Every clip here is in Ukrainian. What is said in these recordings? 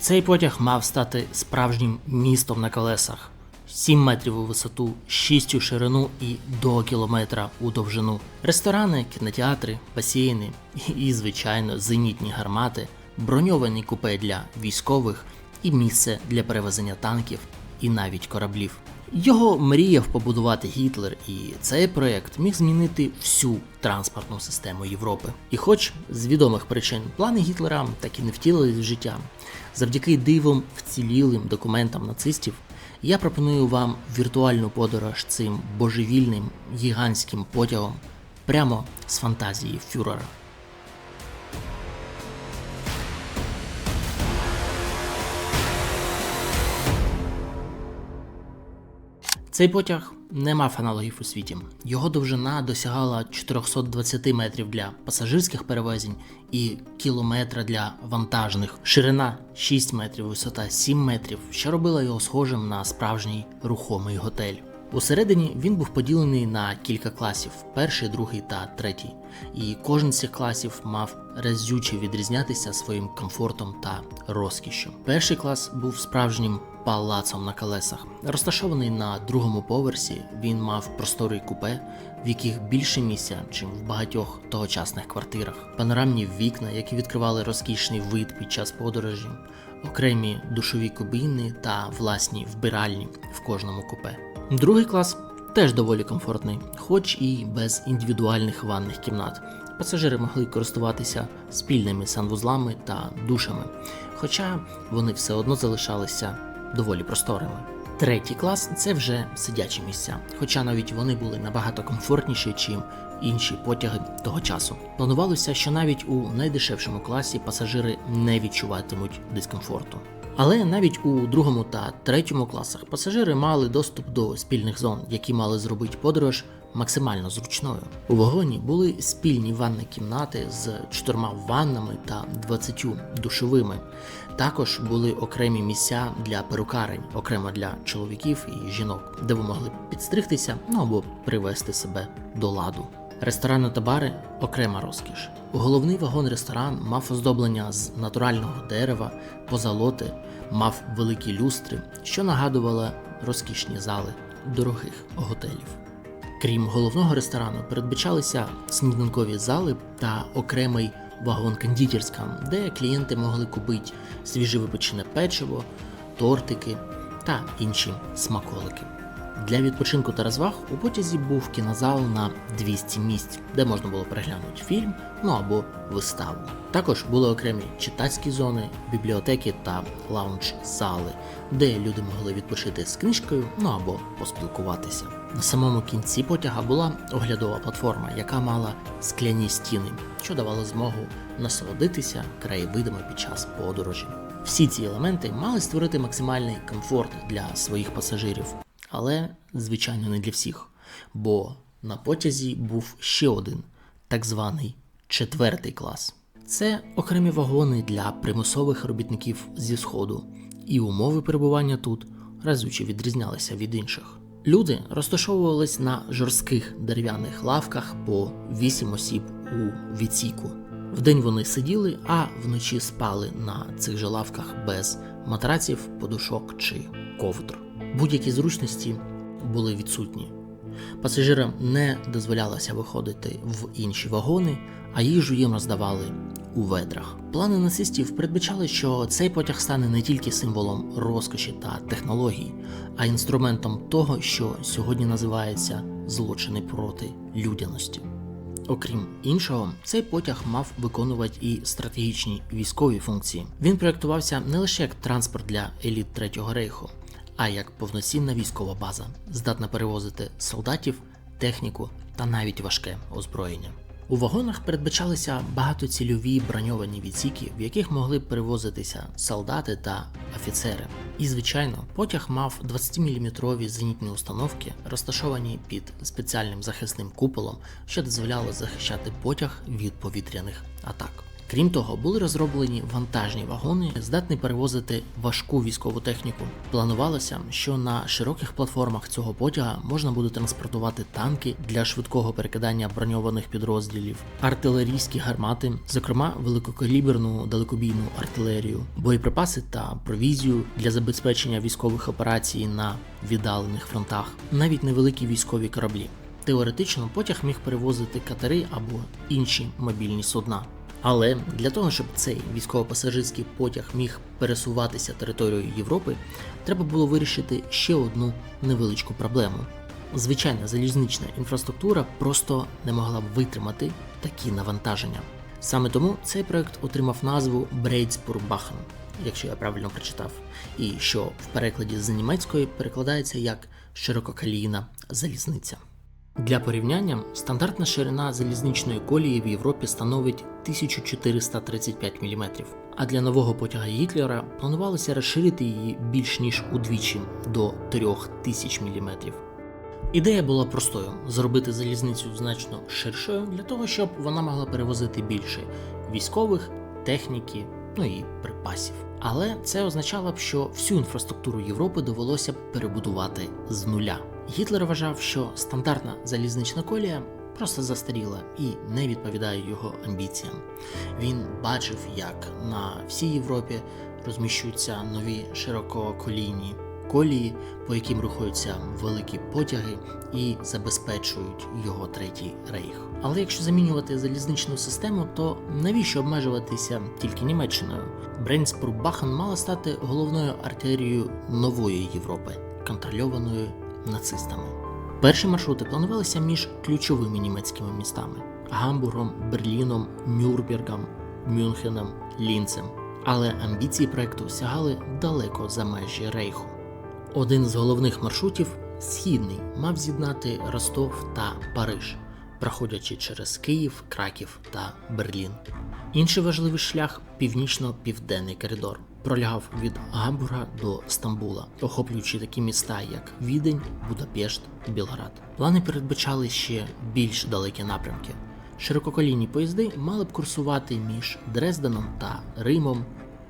Цей потяг мав стати справжнім містом на колесах. 7 метрів у висоту, 6 у ширину і до кілометра у довжину. Ресторани, кінотеатри, басейни і, звичайно, зенітні гармати, броньовані купе для військових і місце для перевезення танків і навіть кораблів. Його мріяв побудувати Гітлер, і цей проект міг змінити всю транспортну систему Європи. І хоч з відомих причин плани Гітлера так і не втілились в життя, завдяки дивом вцілілим документам нацистів, я пропоную вам віртуальну подорож цим божевільним гігантським потягом прямо з фантазії фюрера. Цей потяг не мав аналогів у світі. Його довжина досягала 420 метрів для пасажирських перевезень і кілометра для вантажних. Ширина 6 метрів, висота 7 метрів, що робила його схожим на справжній рухомий готель. Усередині він був поділений на кілька класів: перший, другий та третій. І кожен з цих класів мав разюче відрізнятися своїм комфортом та розкішшю. Перший клас був справжнім палацом на колесах. Розташований на другому поверсі, він мав просторий купе, в яких більше місця, чим в багатьох тогочасних квартирах, панорамні вікна, які відкривали розкішний вид під час подорожі, окремі душові кабіни та власні вбиральні в кожному купе. Другий клас теж доволі комфортний, хоч і без індивідуальних ванних кімнат. Пасажири могли користуватися спільними санвузлами та душами, хоча вони все одно залишалися доволі просторими. Третій клас це вже сидячі місця, хоча навіть вони були набагато комфортніші, чим інші потяги того часу. Планувалося, що навіть у найдешевшому класі пасажири не відчуватимуть дискомфорту. Але навіть у другому та третьому класах пасажири мали доступ до спільних зон, які мали зробити подорож максимально зручною. У вагоні були спільні ванні кімнати з чотирма ваннами та 20 душовими. Також були окремі місця для перукарень, окремо для чоловіків і жінок, де ви могли підстригтися ну або привести себе до ладу. Ресторани та бари окрема розкіш. Головний вагон-ресторан мав оздоблення з натурального дерева, позолоти, мав великі люстри, що нагадували розкішні зали дорогих готелів. Крім головного ресторану, передбачалися сніданкові зали та окремий вагон кондитерська, де клієнти могли купити свіжевипечене печиво, тортики та інші смаколики. Для відпочинку та розваг у потязі був кінозал на 200 місць, де можна було переглянути фільм, ну або виставу. Також були окремі читацькі зони, бібліотеки та лаунж-зали, де люди могли відпочити з книжкою, ну або поспілкуватися. На самому кінці потяга була оглядова платформа, яка мала скляні стіни, що давало змогу насолодитися краєвидами під час подорожі. Всі ці елементи мали створити максимальний комфорт для своїх пасажирів але, звичайно, не для всіх. Бо на потязі був ще один так званий четвертий клас. Це окремі вагони для примусових робітників зі сходу, і умови перебування тут разюче відрізнялися від інших. Люди розташовувались на жорстких дерев'яних лавках по 8 осіб у відсіку. Вдень вони сиділи, а вночі спали на цих же лавках без матраців, подушок чи ковдр. Будь-які зручності були відсутні. Пасажирам не дозволялося виходити в інші вагони, а їжу їм роздавали у ведрах. Плани нацистів передбачали, що цей потяг стане не тільки символом розкоші та технологій, а інструментом того, що сьогодні називається злочини проти людяності. Окрім іншого, цей потяг мав виконувати і стратегічні військові функції. Він проєктувався не лише як транспорт для еліт Третього рейху, а як повноцінна військова база, здатна перевозити солдатів, техніку та навіть важке озброєння. У вагонах передбачалися багатоцільові броньовані відсіки, в яких могли перевозитися солдати та офіцери. І, звичайно, потяг мав 20-мм зенітні установки, розташовані під спеціальним захисним куполом, що дозволяло захищати потяг від повітряних атак. Крім того, були розроблені вантажні вагони, здатні перевозити важку військову техніку. Планувалося, що на широких платформах цього потяга можна буде транспортувати танки для швидкого перекидання броньованих підрозділів, артилерійські гармати, зокрема великокаліберну далекобійну артилерію, боєприпаси та провізію для забезпечення військових операцій на віддалених фронтах, навіть невеликі військові кораблі. Теоретично потяг міг перевозити катери або інші мобільні судна. Але для того, щоб цей військово-пасажирський потяг міг пересуватися територією Європи, треба було вирішити ще одну невеличку проблему. Звичайна залізнична інфраструктура просто не могла б витримати такі навантаження. Саме тому цей проект отримав назву Брейдспур-Бахен, якщо я правильно прочитав, і що в перекладі з німецької перекладається як ширококалійна залізниця. Для порівняння, стандартна ширина залізничної колії в Європі становить 1435 мм, а для нового потяга Гітлера планувалося розширити її більш ніж удвічі до 3000 мм. Ідея була простою: зробити залізницю значно ширшою для того, щоб вона могла перевозити більше військових, техніки, ну і припасів. Але це означало б, що всю інфраструктуру Європи довелося б перебудувати з нуля. Гітлер вважав, що стандартна залізнична колія просто застаріла і не відповідає його амбіціям. Він бачив, як на всій Європі розміщуються нові ширококолійні колії, по яким рухаються великі потяги і забезпечують його третій рейх. Але якщо замінювати залізничну систему, то навіщо обмежуватися тільки Німеччиною? Брейнспур-Бахен мала стати головною артерією нової Європи, контрольованою нацистами. Перші маршрути планувалися між ключовими німецькими містами Гамбургом, Берліном, Нюрнбергом, Мюнхеном, Лінцем. Але амбіції проекту сягали далеко за межі рейху. Один з головних маршрутів східний мав з'єднати Ростов та Париж, проходячи через Київ, Краків та Берлін. Інший важливий шлях північно-південний коридор пролягав від Гамбурга до Стамбула, охоплюючи такі міста, як Відень, Будапешт, Білград. Плани передбачали ще більш далекі напрямки. Ширококолійні поїзди мали б курсувати між Дрезденом та Римом,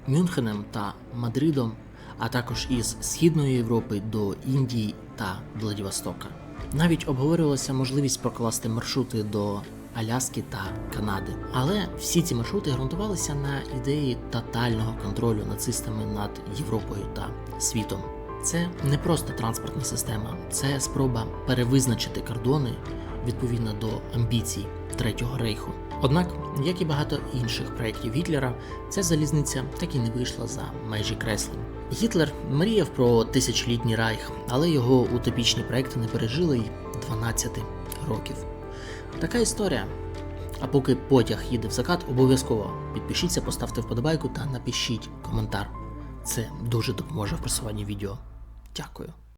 Мюнхеном та Мадридом, а також із Східної Європи до Індії та Владивостока. Навіть обговорювалася можливість прокласти маршрути до Аляски та Канади. Але всі ці маршрути ґрунтувалися на ідеї тотального контролю нацистами над Європою та світом. Це не просто транспортна система, це спроба перевизначити кордони відповідно до амбіцій Третього рейху. Однак, як і багато інших проєктів Гітлера, ця залізниця так і не вийшла за межі креслень. Гітлер мріяв про тисячолітній райх, але його утопічні проекти не пережили й 12 років. Така історія. А поки потяг їде в закат, обов'язково підпишіться, поставте вподобайку та напишіть коментар. Це дуже допоможе в просуванні відео. Дякую.